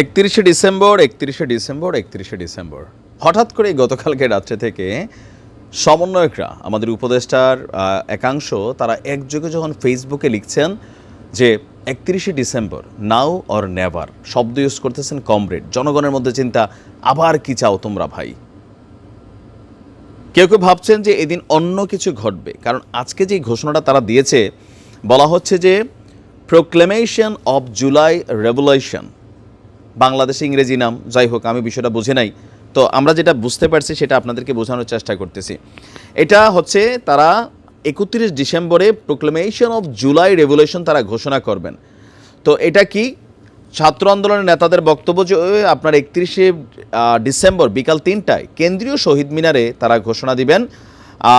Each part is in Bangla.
একত্রিশে ডিসেম্বর একত্রিশে ডিসেম্বর একত্রিশে ডিসেম্বর। হঠাৎ করে গতকালকে রাত্রে থেকে সমন্বয়করা, আমাদের উপদেষ্টার একাংশ, তারা একযোগে যখন ফেসবুকে লিখছেন যে একত্রিশে ডিসেম্বর, নাও অর নেভার, শব্দ ইউজ করতেছেন কমরেড, জনগণের মধ্যে চিন্তা, আবার কি চাও তোমরা ভাই? কেউ কেউ ভাবছেন যে এদিন অন্য কিছু ঘটবে, কারণ আজকে যে ঘোষণাটা তারা দিয়েছে, বলা হচ্ছে যে প্রোক্লেমেশন অব জুলাই রেভলিউশন বাংলাদেশে ইংরেজি নাম, যাই হোক, আমি বিষয়টা বুঝে নাই। তো আমরা যেটা বুঝতে পারছি, সেটা আপনাদেরকে বোঝানোর চেষ্টা করতেছি। এটা হচ্ছে তারা একত্রিশ ডিসেম্বরে প্রোক্লেমেশন অফ জুলাই রেভলিউশন তারা ঘোষণা করবেন। তো এটা কি ছাত্র আন্দোলনের নেতাদের বক্তব্য যে আপনার একত্রিশে ডিসেম্বর বিকাল তিনটায় কেন্দ্রীয় শহীদ মিনারে তারা ঘোষণা দিবেন।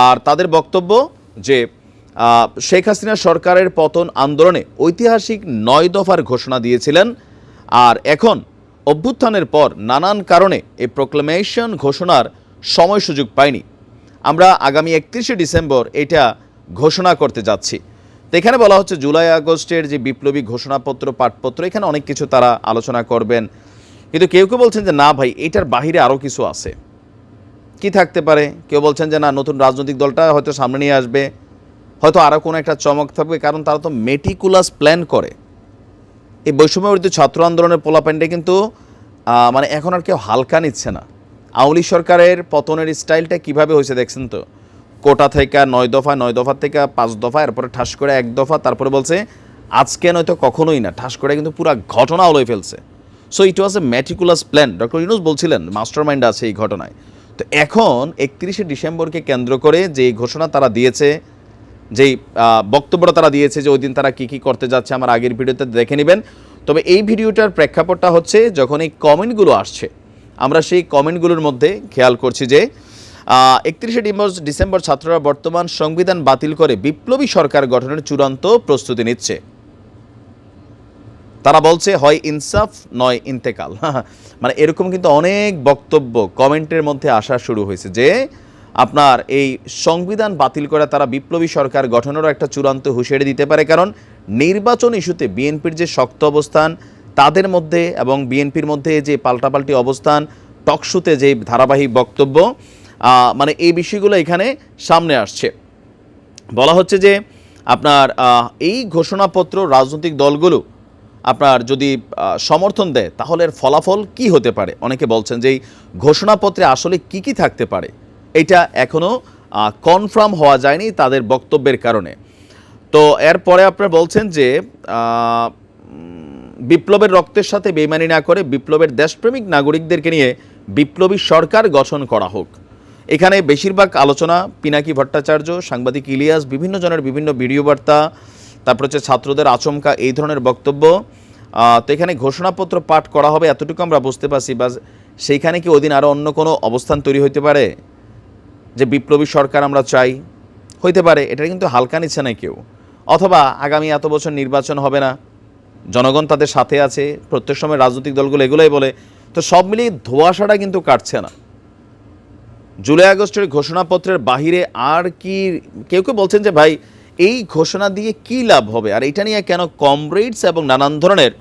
আর তাদের বক্তব্য যে শেখ হাসিনা সরকারের পতন আন্দোলনে ঐতিহাসিক নয় দফার ঘোষণা দিয়েছিলেন। আর এখন অভ্যুত্থানের পর নানান কারণে এই প্রোক্লেমেশন ঘোষণার সময় সুযোগ পায়নি আমরা আগামী একত্রিশে ডিসেম্বর এটা ঘোষণা করতে যাচ্ছি। তো এখানে বলা হচ্ছে জুলাই আগস্টের যে বিপ্লবী ঘোষণাপত্র, পাঠপত্র, এখানে অনেক কিছু তারা আলোচনা করবেন। কিন্তু কেউ কেউ বলছেন যে, না ভাই, এটার বাহিরে আরও কিছু আছে। কি থাকতে পারে? কেউ বলছেন যে, না, নতুন রাজনৈতিক দলটা হয়তো সামনে নিয়ে আসবে। হয়তো আরও কোনো একটা চমক থাকবে। কারণ তারা তো মেটিকুলাস প্ল্যান করে। এই বৈষম্যবর্তী ছাত্র আন্দোলনের পোলাপ্যান্ডে কিন্তু মানে এখন আর কেউ হালকা নিচ্ছে না। আওয়ামী সরকারের পতনের স্টাইলটা কীভাবে হয়েছে দেখছেন তো? কোটা থেকে নয় দফা নয় দফা থেকে পাঁচ দফা, এরপরে ঠাস করে এক দফা, তারপরে বলছে, আজকে নয়তো কখনোই না। ঠাস করে কিন্তু পুরো ঘটনা হয়ে ফেলছে। So it was a meticulous plan doctor Yunus বলছিলেন মাস্টার মাইন্ড আছে এই ঘটনায়। তো এখন একত্রিশে ডিসেম্বরকে কেন্দ্র করে যে ঘোষণা তারা দিয়েছে যেই বক্তব্যটা তারা দিয়েছে যে ওই দিন তারা কী কী করতে যাচ্ছে আমার আগের ভিডিওতে দেখে নেবেন। তবে এই ভিডিওটার প্রেক্ষাপটটা হচ্ছে যখন এই কমেন্টগুলো আসছে, আমরা সেই কমেন্টগুলোর মধ্যে খেয়াল করছি যে একত্রিশে ডিসেম্বর ছাত্ররা বর্তমান সংবিধান বাতিল করে বিপ্লবী সরকার গঠনের চূড়ান্ত প্রস্তুতি নিচ্ছে। তারা বলছে, হয় ইনসাফ, নয় ইন্তেকাল। মানে এরকম কিন্তু অনেক বক্তব্য কমেন্টের মধ্যে আসা শুরু হয়েছে যে আপনার এই সংবিধান বাতিল করে তারা বিপ্লবী সরকার গঠনেরও একটা চূড়ান্ত হুঁশিয়ারি দিতে পারে। কারণ নির্বাচন ইস্যুতে বিএনপির যে শক্ত অবস্থান, তাদের মধ্যে এবং বিএনপির মধ্যে যে পাল্টাপাল্টি অবস্থান, টকশুতে যে ধারাবাহিক বক্তব্য মানে এই বিষয়গুলো এখানে সামনে আসছে। বলা হচ্ছে যে আপনার এই ঘোষণাপত্র রাজনৈতিক দলগুলো আপনার যদি সমর্থন দেয়, তাহলে এর ফলাফল কি হতে পারে? অনেকে বলছেন যে এই ঘোষণাপত্রে আসলে কি কি থাকতে পারে? এটা এখনও কনফার্ম হওয়া যায়নি তাদের বক্তব্যের কারণে। তো এরপরে আপনারা বলছেন যে বিপ্লবের রক্তের সাথে বেমানি না করে বিপ্লবের দেশপ্রেমিক নাগরিকদেরকে নিয়ে বিপ্লবী সরকার গঠন করা হোক। এখানে বেশিরভাগ আলোচনা পিনাকি ভট্টাচার্য, সাংবাদিক ইলিয়াস, বিভিন্ন জনের বিভিন্ন ভিডিও বার্তা, তারপর হচ্ছে ছাত্রদের আচমকা, এই ধরনের বক্তব্য। তো এখানে ঘোষণাপত্র পাঠ করা হবে, এতটুকু আমরা বুঝতে পারছি বা সেইখানে কি ওদিন আরও অন্য কোনো অবস্থান তৈরি হতে পারে? যে বিপ্লবী সরকার আমরা চাই, হইতে পারে এটা কিন্তু হালকা নিচ্ছে না কেউ। অথবা আগামী এত বছর নির্বাচন হবে না, জনগণ তাদের সাথে আছে, প্রত্যেক সময় রাজনৈতিক দলগুলো এগুলোই বলে, তো সব মিলিয়ে ধোয়াশাটা কিন্তু কাটছে না। জুলাই আগস্টের ঘোষণাপত্রের বাহিরে আর কি, কেউ কেউ বলছেন যে, ভাই, এই ঘোষণা দিয়ে কি লাভ হবে? আর এটা নিয়ে কেন কমরেডস এবং নানান ধরনের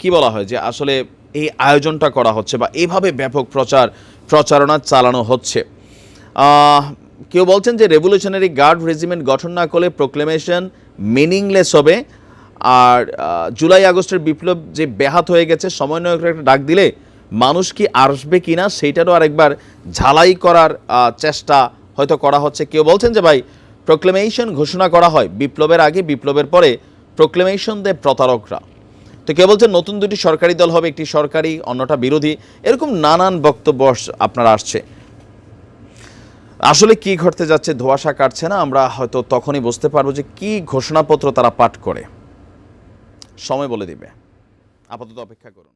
কি বলা হয় যে আসলে এই আয়োজনটা করা হচ্ছে বা এভাবে ব্যাপক প্রচার প্রচারণা চালানো হচ্ছে। কেউ বলছেন যে রেভলিউশনারি গার্ড রেজিমেন্ট গঠন না করলে প্রোক্লেমেশন মিনিংলেস হবে। আর জুলাই আগস্টের বিপ্লব যে ব্যাহাত হয়ে গেছে, সমন্বয়কের একটা ডাক দিলে মানুষ কি আসবে কি না সেইটারও আরেকবার ঝালাই করার চেষ্টা হয়তো করা হচ্ছে। কেউ বলছেন যে ভাই, প্রোক্লেমেশন ঘোষণা করা হয় বিপ্লবের আগে, বিপ্লবের পরে। প্রোক্লেমেশন দেয় প্রতারকরা। তো কে বলছেন নতুন দুটি সরকারি দল হবে, একটি সরকারি, অন্যটা বিরোধী? এরকম নানান বক্তব্য আপনার আসছে। আসলে কি ঘটতে যাচ্ছে ধোয়াশা কাটছে না, আমরা হয়তো তখনই বুঝতে পারব যে কি ঘোষণাপত্র তারা পাঠ করে। সময় বলে দিবে। আপাতত অপেক্ষা করুন।